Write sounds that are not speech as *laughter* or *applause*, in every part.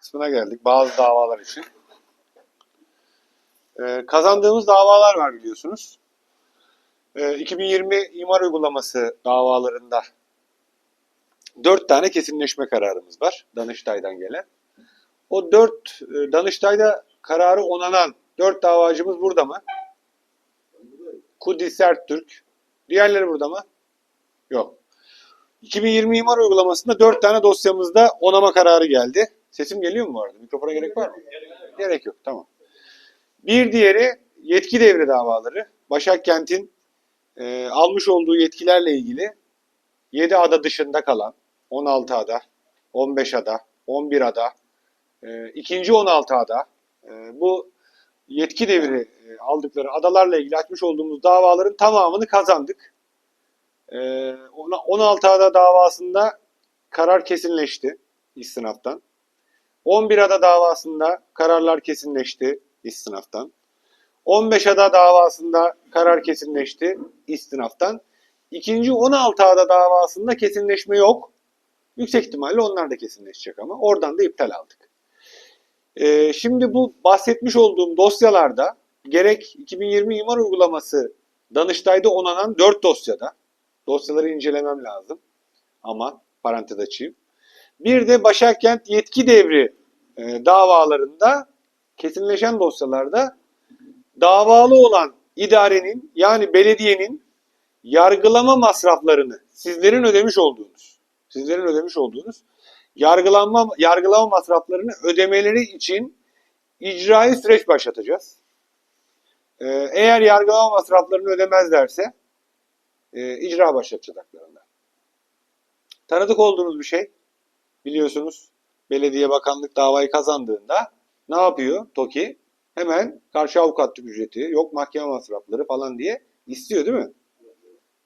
kısmına geldik bazı davalar için. Ee, kazandığımız davalar var biliyorsunuz. Ee, 2020 imar uygulaması davalarında dört tane kesinleşme kararımız var Danıştay'dan gelen. O dört e, Danıştay'da kararı onanan dört davacımız burada mı? Kudüs Serttürk. Diğerleri burada mı? Yok. 2020 imar uygulamasında 4 tane dosyamızda onama kararı geldi. Sesim geliyor mu arada? Mikrofona gerek var mı? Gerek yok. Tamam. Bir diğeri yetki devri davaları. Başakkent'in e, almış olduğu yetkilerle ilgili 7 ada dışında kalan 16 ada, 15 ada, 11 ada, e, ikinci 16 ada e, bu yetki devri e, aldıkları adalarla ilgili açmış olduğumuz davaların tamamını kazandık. Ona- 16 ada davasında karar kesinleşti istinaftan. 11 ada davasında kararlar kesinleşti istinaftan. 15 ada davasında karar kesinleşti istinaftan. İkinci 16 ada davasında kesinleşme yok. Yüksek ihtimalle onlar da kesinleşecek ama oradan da iptal aldık. Ee, şimdi bu bahsetmiş olduğum dosyalarda gerek 2020 imar uygulaması Danıştay'da onanan 4 dosyada dosyaları incelemem lazım. Ama parantez açayım. Bir de Başakent yetki devri e, davalarında kesinleşen dosyalarda davalı olan idarenin yani belediyenin yargılama masraflarını sizlerin ödemiş olduğunuz sizlerin ödemiş olduğunuz yargılanma yargılama masraflarını ödemeleri için icrai süreç başlatacağız. Ee, eğer yargılama masraflarını ödemezlerse e, icra başlatacağız haklarında. Tanıdık olduğunuz bir şey biliyorsunuz belediye bakanlık davayı kazandığında ne yapıyor TOKİ? Hemen karşı avukatlık ücreti, yok mahkeme masrafları falan diye istiyor değil mi?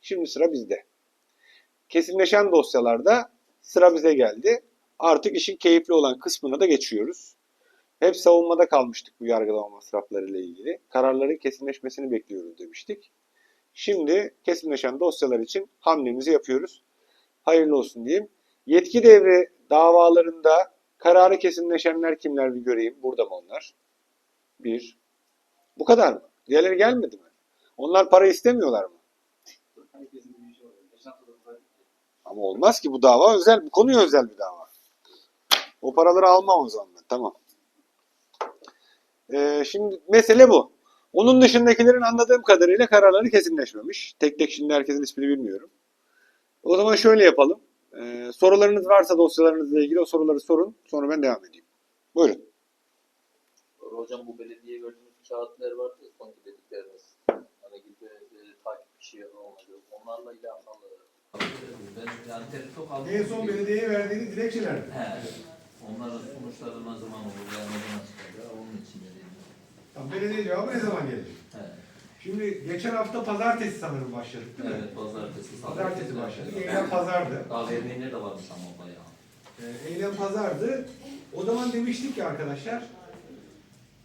Şimdi sıra bizde. Kesinleşen dosyalarda sıra bize geldi. Artık işin keyifli olan kısmına da geçiyoruz. Hep savunmada kalmıştık bu yargılama masrafları ile ilgili. Kararların kesinleşmesini bekliyoruz demiştik. Şimdi kesinleşen dosyalar için hamlemizi yapıyoruz. Hayırlı olsun diyeyim. Yetki devri davalarında kararı kesinleşenler kimler bir göreyim. Burada mı onlar? Bir. Bu kadar mı? Diğerleri gelmedi mi? Onlar para istemiyorlar mı? Ama olmaz ki bu dava özel, bu konuya özel bir dava. O paraları almam o zaman ben. Tamam. Ee, şimdi mesele bu. Onun dışındakilerin anladığım kadarıyla kararları kesinleşmemiş. Tek tek şimdi herkesin ismini bilmiyorum. O zaman şöyle yapalım. Ee, sorularınız varsa dosyalarınızla ilgili o soruları sorun. Sonra ben devam edeyim. Buyurun. Hocam bu belediye gördüğümüz kağıtlar vardı ya son dedikleriniz. Hani gibi e, takip bir şey olmadı. Onlarla ilgili. Ben yani tepki çok aldım. En son belediyeye verdiğiniz dilekçeler. He. Onların sonuçları ne zaman olur veya ne zaman çıkacak onun için dedim. Tamam, belediye cevabı ne zaman gelecek? He. Şimdi geçen hafta pazartesi sanırım başladık değil mi? Evet pazartesi. Pazartesi başladık. Eylem pazardı. Daha vermeyenler de varmış ama bayağı. Ee, eylem pazardı. O zaman demiştik ki arkadaşlar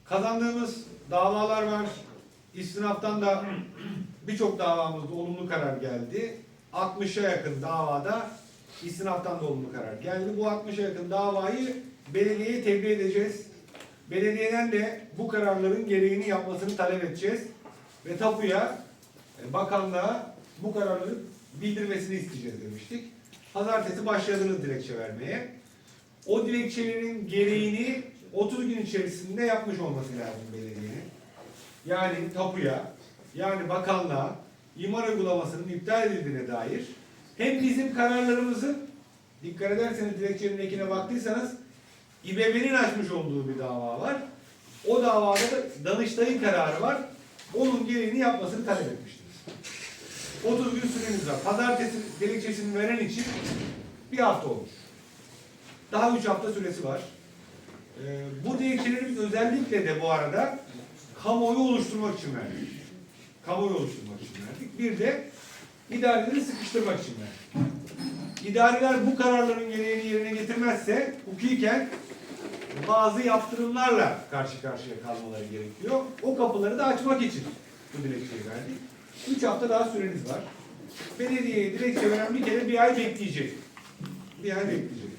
kazandığımız davalar var. İstinaftan da birçok davamızda olumlu karar geldi. 60'a yakın davada istinaftan da olumlu karar geldi. Bu 60'a yakın davayı belediyeye tebliğ edeceğiz. Belediyeden de bu kararların gereğini yapmasını talep edeceğiz. Ve tapuya, e, bakanlığa bu kararları bildirmesini isteyeceğiz demiştik. Pazartesi başladınız dilekçe vermeye. O dilekçelerin gereğini 30 gün içerisinde yapmış olması lazım belediyenin. Yani tapuya, yani bakanlığa imar uygulamasının iptal edildiğine dair hem bizim kararlarımızın dikkat ederseniz dilekçenin ekine baktıysanız İBB'nin açmış olduğu bir dava var. O davada da Danıştay'ın kararı var. Onun gereğini yapmasını talep etmiştiniz. 30 gün süreniz var. Pazartesi dilekçesini veren için bir hafta olmuş. Daha 3 hafta süresi var. Ee, bu dilekçeleri biz özellikle de bu arada kamuoyu oluşturmak için verdik. Kamuoyu oluşturmak için verdik. Bir de idareleri sıkıştırmak için verdik. İdareler bu kararların gereğini yerine getirmezse hukuken bazı yaptırımlarla karşı karşıya kalmaları gerekiyor. O kapıları da açmak için bu dilekçeyi verdik. Üç hafta daha süreniz var. Belediyeye dilekçe veren bir kere bir ay bekleyecek. Bir ay bekleyecek.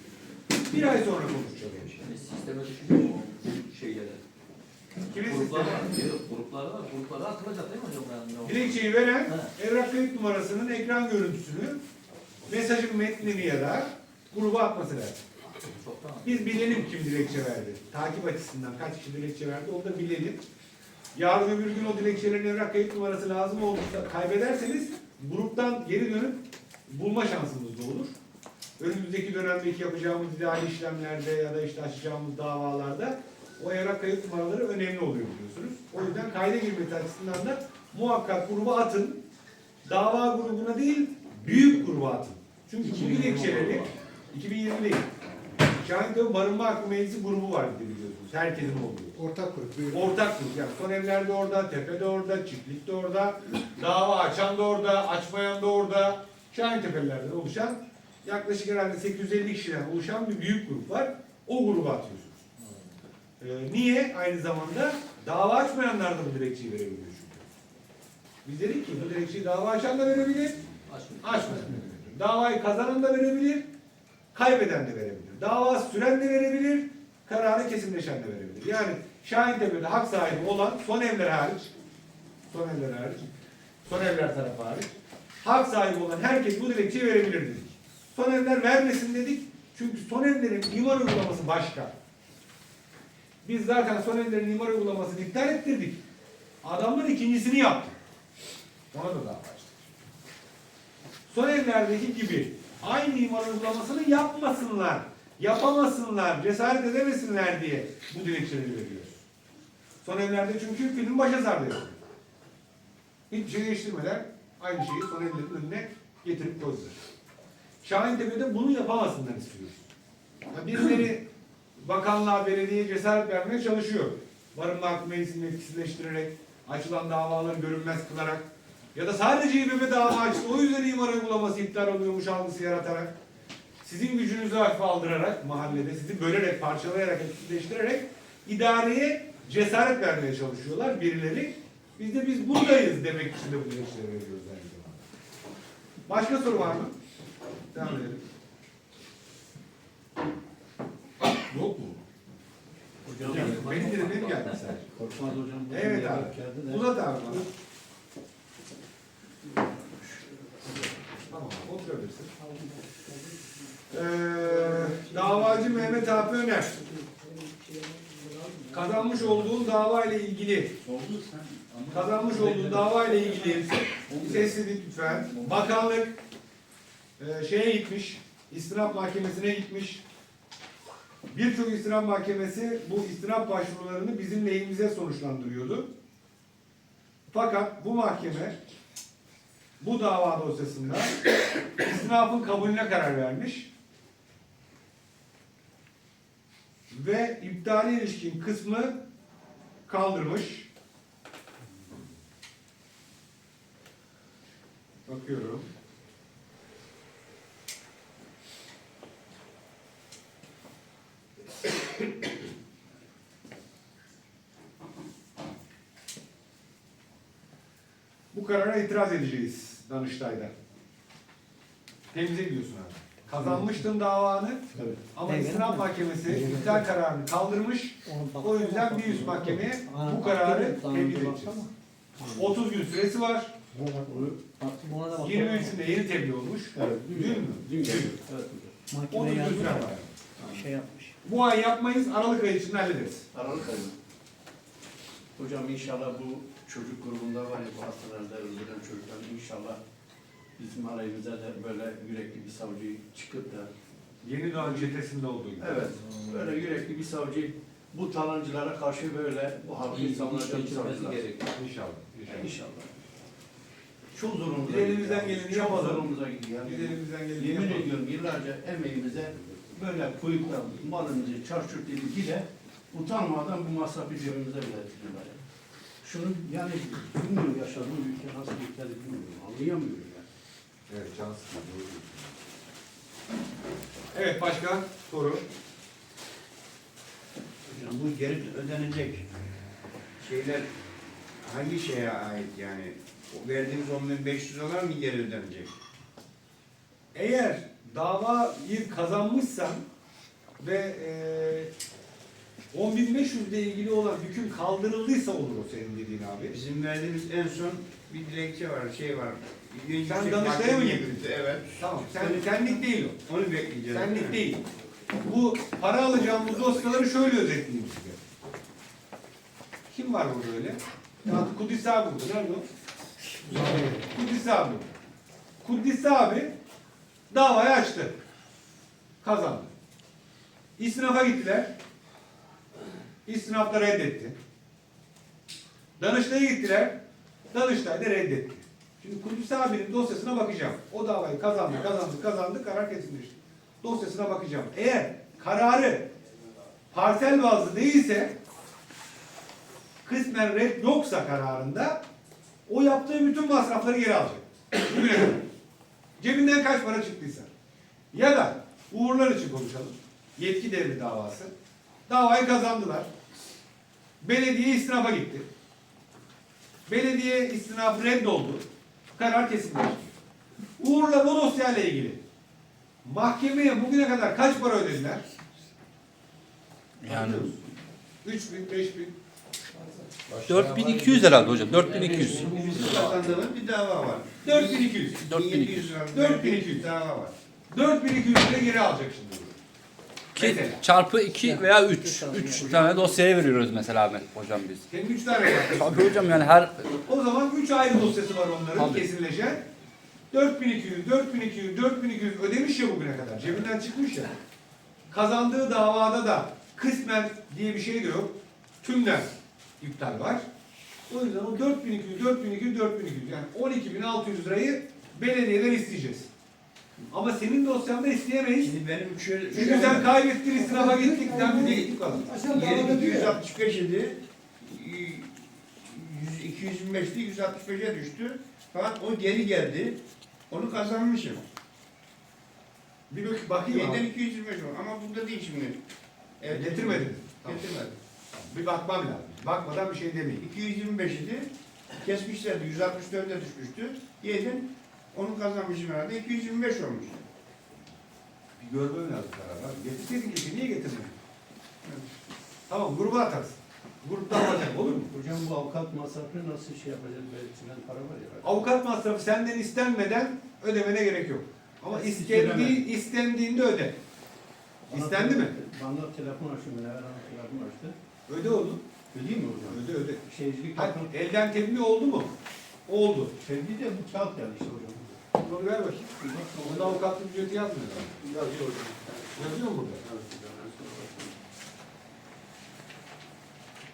Bir ay sonra konuşacak. Şimdi sisteme düşünüyor mu şeylere? Gruplar var, gruplar var, gruplara atılacak değil mi hocam? Yani, veren He. evrak kayıt numarasının ekran görüntüsünü mesajın metnini ya da gruba atması lazım. Biz bilelim kim dilekçe verdi. Takip açısından kaç kişi dilekçe verdi onu da bilelim. Yarın öbür gün o dilekçelerin evrak kayıt numarası lazım olursa kaybederseniz gruptan geri dönüp bulma şansımız da olur. Önümüzdeki dönemdeki yapacağımız idari işlemlerde ya da işte açacağımız davalarda o evrak kayıt numaraları önemli oluyor biliyorsunuz. O yüzden kayda girmesi açısından da muhakkak gruba atın. Dava grubuna değil, büyük gruba atın. Çünkü bu dilekçeleri 2020 değil. Şahinköy Barınma Hakkı Meclisi grubu var bir de biliyorsunuz. Herkesin olduğu. Ortak grup. buyurun. Ortak grup. Yani son evler de orada, tepe de orada, çiftlik de orada, *clears throat* dava açan da orada, açmayan da orada. Şahintepelilerden oluşan yaklaşık herhalde 850 kişiden oluşan bir büyük grup var. O gruba atıyorsunuz. Ee, niye? Aynı zamanda dava açmayanlar da bu dilekçeyi verebiliyor çünkü. Biz dedik ki bu dilekçeyi dava açan da verebilir, açmayan da verebilir. Davayı kazanan da verebilir, kaybeden de verebilir. Dava süren de verebilir, kararı kesinleşen de verebilir. Yani Şahintepe'de hak sahibi olan son evler hariç, son evler hariç, son evler tarafı hariç, hak sahibi olan herkes bu dilekçeyi verebilir dedik. Son evler vermesin dedik. Çünkü son evlerin imar uygulaması başka. Biz zaten son evlerin imar uygulamasını iptal ettirdik. Adamlar ikincisini yaptı. Ona da dava açtık. Son evlerdeki gibi aynı imar uygulamasını yapmasınlar, yapamasınlar, cesaret edemesinler diye bu dilekçeleri veriyoruz. Son evlerde çünkü film başa yapıyor. Hiçbir şey değiştirmeden aynı şeyi son evlerin önüne getirip koydular. Şahintepe'de bunu yapamasınlar istiyoruz. Ha, Birileri *clears throat* bakanlığa, belediyeye cesaret vermeye çalışıyor. Barınma Hakkı Meclisi'ni etkisizleştirerek, açılan davaları görünmez kılarak ya da sadece İBB dava açtı, o yüzden imar uygulaması iptal oluyormuş algısı yaratarak, sizin gücünüzü hafife aldırarak mahallede, sizi bölerek, parçalayarak, etkisizleştirerek idareye cesaret vermeye çalışıyorlar birileri. Biz de biz buradayız demek için de bu dilekçeleri veriyoruz aynı zamanda. Başka soru var mı? Devam edelim. Yok mu? Hocam, Benim dedim benim geldi sadece. Korkmaz hocam. Evet abi. de. Uzat abi bana. Tamam Ee, davacı Mehmet Alp Öner. Kazanmış olduğun dava ile ilgili kazanmış olduğun dava ile ilgili sessizlik lütfen. Bakanlık e, şeye gitmiş, istinaf mahkemesine gitmiş. Birçok istinaf mahkemesi bu istinaf başvurularını bizim lehimize sonuçlandırıyordu. Fakat bu mahkeme bu dava dosyasında *coughs* istinafın kabulüne karar vermiş ve iptali ilişkin kısmı kaldırmış. Bakıyorum. Bu karara itiraz edeceğiz Danıştay'da. Temize gidiyorsun abi. Kazanmıştın davanı Evet. ama İstinaf Mahkemesi iptal kararını kaldırmış. O yüzden bir üst mahkemeye bu kararı tevkif edeceğiz. 30 gün süresi var. Bakalım. 23'ünde yeni tebliğ olmuş. Evet, Dün mü? Dün geldi. Evet hocam. 30 Mahkeme gün süre var. şey yapmış. Bu ay yapmayız, Aralık ayı içinde hallederiz. Aralık ayı. Hocam inşallah bu çocuk grubunda var ya bu hastalarda öldüren çocuklar inşallah bizim alayımıza da böyle yürekli bir savcı çıkıp da Yeni doğan çetesinde olduğu gibi. evet böyle yürekli bir savcı bu talancılara karşı böyle bu halkı İyi, savunacak bir savcılar. gerekiyor. İnşallah. inşallah. İnşallah. Çok zorumuza Biz elimizden gidiyor. geleni Çok yapalım. zorumuza gidiyor. Biz Yani elimizden geleni Yemin yapalım. ediyorum yıllarca emeğimize böyle kuyukla malımızı çarçurt edip gide utanmadan bu masrafı cebimize ya. Şunu yani bilmiyorum yaşadığım ülke nasıl bir ülke bilmiyorum. Anlayamıyorum yani. Evet, can diyorsun. Evet, başka soru? Hocam bu geri ödenecek şeyler hangi şeye ait yani? O verdiğimiz 10.500 dolar mı geri ödenecek? Eğer davayı kazanmışsan ve eee 10.500 ile ilgili olan hüküm kaldırıldıysa olur o senin dediğin abi. Bizim verdiğimiz en son bir dilekçe var, şey var. Yüksek Sen Danıştay'a mı gitti, Evet. Tamam. Sen, senlik değil o. Onu bekleyeceğiz. Senlik değil. Bu para alacağımız dosyaları şöyle özetleyeyim size. Kim var burada öyle? Ya Kudüs abi burada. Nerede o? Kudüs abi. Kudüs abi davayı açtı. Kazandı. İstinaf'a gittiler. İstinaf da reddetti. Danıştay'a gittiler. Danıştay da reddetti. Şimdi Kudüs abinin dosyasına bakacağım. O davayı kazandı, kazandı, kazandı, karar kesinleşti. Dosyasına bakacağım. Eğer kararı parsel bazlı değilse kısmen red yoksa kararında o yaptığı bütün masrafları geri alacak. Cebinden kaç para çıktıysa. Ya da uğurlar için konuşalım. Yetki devri davası. Davayı kazandılar. Belediye istinafa gitti. Belediye istinafı reddoldu. Karar kesinleşti. Uğur'la bu dosyayla ilgili mahkemeye bugüne kadar kaç para ödediler? Yani 3 bin, 5 bin. 4200 herhalde hocam. 4200. Bizim kazandığımız bir dava var. 4200. 1700 lira. 4200. dava var. 4200 lira geri alacak şimdi. Ki Mesela. çarpı 2 veya 3. 3 tane dosyaya veriyoruz mesela Ahmet hocam biz. Senin 3 tane var. Tabii hocam yani her O zaman 3 ayrı dosyası var onların Tabii. kesinleşen. 4200, 4200, 4200 ödemiş ya bugüne kadar. Cebinden çıkmış ya. Kazandığı davada da kısmen diye bir şey de yok. Tümden iptal var. O yüzden o 4200, 4200, 4200 yani 12600 lirayı belediyeden isteyeceğiz. Ama senin dosyanda isteyemeyiz. Şimdi benim şöyle... Çünkü sen kaybettin, istinafa gittik, sen de gittik falan. Yeri 265 idi. 225'ti 165'e düştü. Fakat o geri geldi. Onu kazanmışım. Bir bak bakayım Yeniden abi. 225 var ama burada değil şimdi. Evet, getirmedin. Tamam. Getirmedim. Bir bakmam lazım. Bakmadan bir şey demeyeyim. 225 idi. Kesmişlerdi. 164'e düşmüştü. Yeniden onu kazanmışım herhalde. 225 olmuş. Bir görmem lazım karar abi. Getirseydin ki niye getirmedin? Tamam gruba atarsın. Gruptan alacak olur mu? Hocam bu avukat masrafı nasıl şey yapacağız? Belirtilen para var ya. Avukat masrafı senden istenmeden ödemene gerek yok. Ama İstemem. istendiği, istendiğinde öde. Bana İstendi mi? Bana telefon açtı. Münevver Hanım telefon açtı. Öde onu. Ödeyeyim mi hocam? Öde öde. Şeycilik Hadi, elden tebliğ oldu mu? Oldu. Sevgi de bu kağıt geldi işte hocam. Onu ver bakayım. Onda avukatlık ücreti yazmıyor. Yazıyor hocam. Yazıyor mu burada?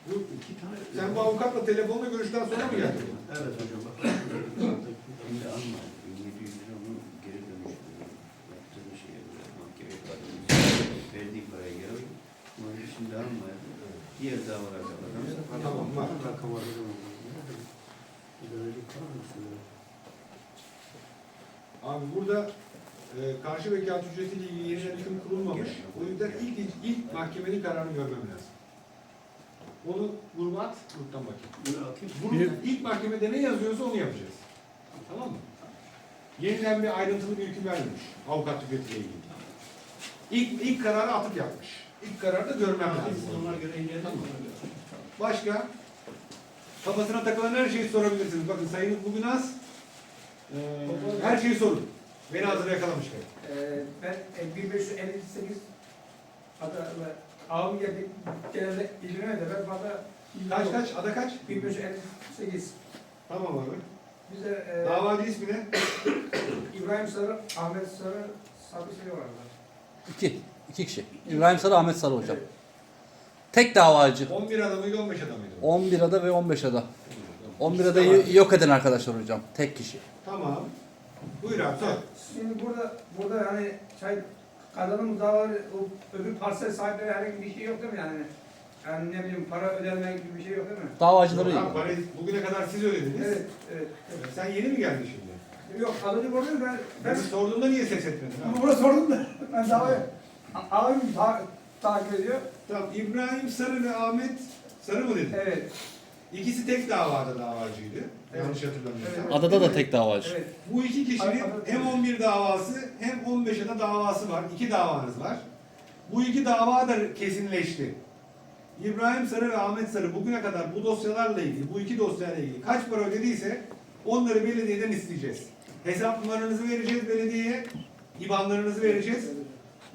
Bu, İki tane. sen bu avukatla telefonla görüşten sonra mı geldin? Evet hocam bak. Şimdi alma. 700 lira onu geri dönüştürüyor. Yaptığın şeye göre mahkemeye kadın verdiği paraya göre onu şimdi almayalım. Diğer davalar kapatalım. Tamam, var. Abi burada e, karşı vekalet ücretiyle ilgili yeniden hüküm kurulmamış. O yüzden ilk, ilk, ilk mahkemenin kararını görmem lazım. Onu gruba at, gruptan bakayım. Bunu atayım. Grup, ilk mahkemede ne yazıyorsa onu yapacağız. Tamam mı? Yeniden bir ayrıntılı bir hüküm vermemiş avukat ücretiyle ilgili. İlk, ilk kararı atıp yapmış. İlk kararı da görmem lazım. Onlara göre inceledim. Tamam. Başka? Kafasına takılan her şeyi sorabilirsiniz. Bakın sayınız bugün az. Ee, her şeyi sorun. Beni hazır yakalamışlar. Ee, ben e, 1558 adı ağam geldi genelde İlgin'e de ben bana Kaç kaç? Ada kaç? 1558 Tamam abi. bize e, Davacı ismi ne? İbrahim Sarı, Ahmet Sarı, Sabri Sarı varlar. 2. 2 kişi. İbrahim Sarı, Ahmet Sarı hocam. Tek davacı. 11 adamıydı 15 adamıydı. 11 ada ve 15 ada. 11 adayı yok eden arkadaşlar hocam. Tek kişi. Tamam. Buyur abi sor. Şimdi burada burada yani şey kazanımız davaları o öbür parsel sahipleri herhangi bir şey yok değil mi yani? Yani ne bileyim para ödenme gibi bir şey yok değil mi? Davacıları. Abi parayı bugüne kadar siz ödediniz. Evet, evet. Evet, Sen yeni mi geldin şimdi? Yok az önce buradayım ben Ben ben sorduğumda niye ses etmedin abi? Burada sordum da *laughs* ben davayı ağabeyim ta, takip ediyor. Tamam İbrahim Sarı ve Ahmet Sarı mı dedin? Evet. İkisi tek davada davacıydı. Yanlış hatırlamıyorsam. Evet. Adada da tek davacı. Evet. Bu iki kişinin hem 11 davası hem 15'e de davası var. İki davanız var. Bu iki dava da kesinleşti. İbrahim Sarı ve Ahmet Sarı bugüne kadar bu dosyalarla ilgili, bu iki dosyayla ilgili kaç para ödediyse onları belediyeden isteyeceğiz. Hesap numaranızı vereceğiz belediyeye, IBAN'larınızı vereceğiz.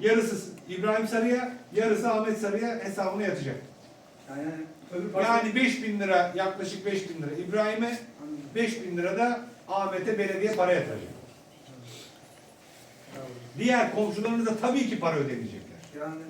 Yarısı İbrahim Sarı'ya, yarısı Ahmet Sarı'ya hesabına yatacak. Yani. Yani 5 bin lira, yaklaşık 5 bin lira İbrahim'e, 5 bin lira da Ahmet'e belediye para yatıracak. Diğer komşularınıza tabii ki para ödemeyecekler. Yani?